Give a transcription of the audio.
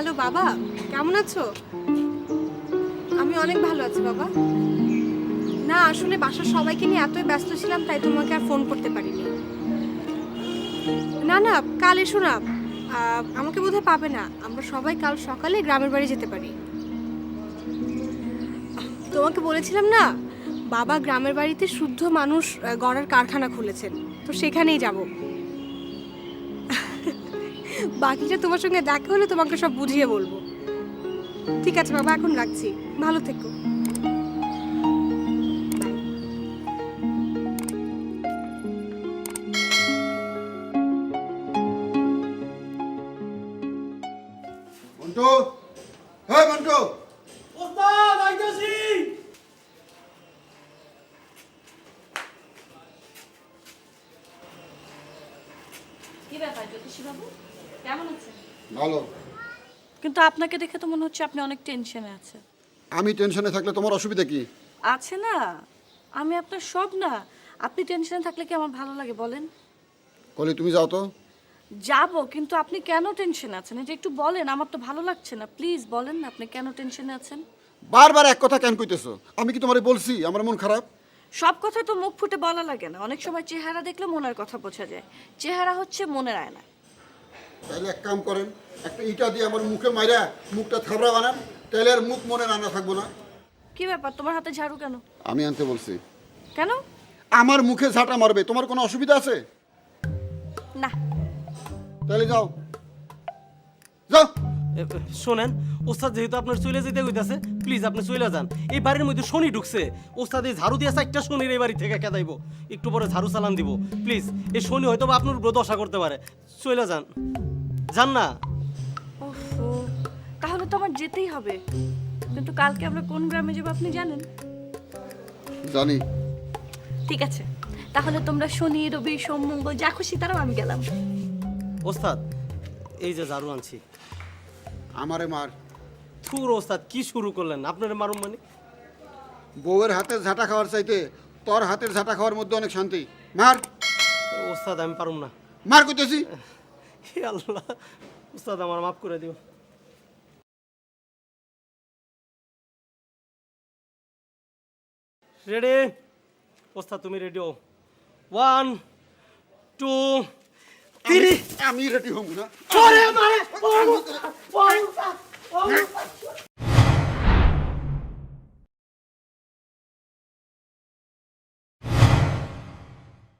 Hello বাবা, কেমন আছো? আমি অনেক ভালো আছি বাবা। না, আসলে বাসার সবাইকে নিয়ে এতই ব্যস্ত ছিলাম, তাই তোমাকে আর ফোন করতে পারিনি। না না, কাল এসো না। আমাকে বোধহয় পাবে না। আমরা সবাই কাল সকালে গ্রামের বাড়ি যেতে পারি। তোমাকে বলেছিলাম না, বাবা গ্রামের বাড়িতে শুদ্ধ মানুষ গড়ার কারখানা খুলেছেন। তো সেখানেই যাব। বাকিটা তোমার সঙ্গে দেখা হলে তোমাকে সব বুঝিয়ে বলব। ঠিক আছে বাবা এখন রাখছি। ভালো থেকো। মন্টু। হ্যাঁ মন্টু। ওস্তাদ আইতাছি। কি ব্যাপার জ্যোতিষী বাবু কেমন আছেন? ভালো। কিন্তু আপনাকে দেখে তো মনে হচ্ছে আপনি অনেক টেনশনে আছেন। আমি টেনশনে থাকলে তোমার অসুবিধা কি? আছে না। আমি আপনার সব না। আপনি টেনশনে থাকলে কি আমার ভালো লাগে বলেন? কলি তুমি যাও তো। যাব কিন্তু আপনি কেন টেনশনে আছেন? এটা একটু বলেন আমার তো ভালো লাগছে না। প্লিজ বলেন না আপনি কেন টেনশনে আছেন? বারবার এক কথা কেন কইতেছো? আমি কি তোমারে বলছি? আমার মন খারাপ? সব কথা তো মুখ ফুটে বলা লাগে না। অনেক সময় চেহারা দেখলে মনের কথা বোঝা যায়। চেহারা হচ্ছে মনের আয়না। তাহলে এক কাম করেন একটা ইটা দিয়ে আমার মুখে মাইরা মুখটা থাবড়া বানান তাহলে আর মুখ মনে রান্না থাকব না। কি ব্যাপার? তোমার হাতে ঝাড়ু কেন? আমি আনতে বলছি। কেন? আমার মুখে ঝাঁটা মারবে তোমার কোনো অসুবিধা আছে? না। তাহলে যাও। যাও। এ, শোনেন ওস্তাদ যেহেতু আপনার চলে যেতে কইতাছে প্লিজ আপনি চলে যান। এই বাড়ির মধ্যে শনি ঢুকছে। ওস্তাদ এই ঝাড়ু দিয়ে চারটা শনির এই বাড়ি থেকে কেদাইব একটু পরে ঝাড়ু চালান দিব প্লিজ এই শনি হয়তো বা আপনার উপর দশা করতে পারে। চলে যান। যান না। ওহো তাহলে তো আমার যেতেই হবে। কিন্তু কালকে আমরা কোন গ্রামে যাব আপনি জানেন? জানি। ঠিক আছে তাহলে তোমরা শনি রবি সোম মঙ্গল যা খুশি তারাও আমি গেলাম। ওস্তাদ এই যে ঝাড়ু আনছি। আমারে মার। থুর ওস্তাদ কি শুরু করলেন? আপনার মারুম মানে? বউয়ের হাতের ঝাঁটা খাওয়ার চাইতে তোর হাতের ঝাঁটা খাওয়ার মধ্যে অনেক শান্তি। মার। ওস্তাদ আমি পারুম না। মার কইতেছি। হে আল্লাহ। উস্তাদ আমার মাফ করে দিও। রেডি ওস্তাদ তুমি রেডি হও। ওয়ান টু থ্রি আমি রেডি হব না।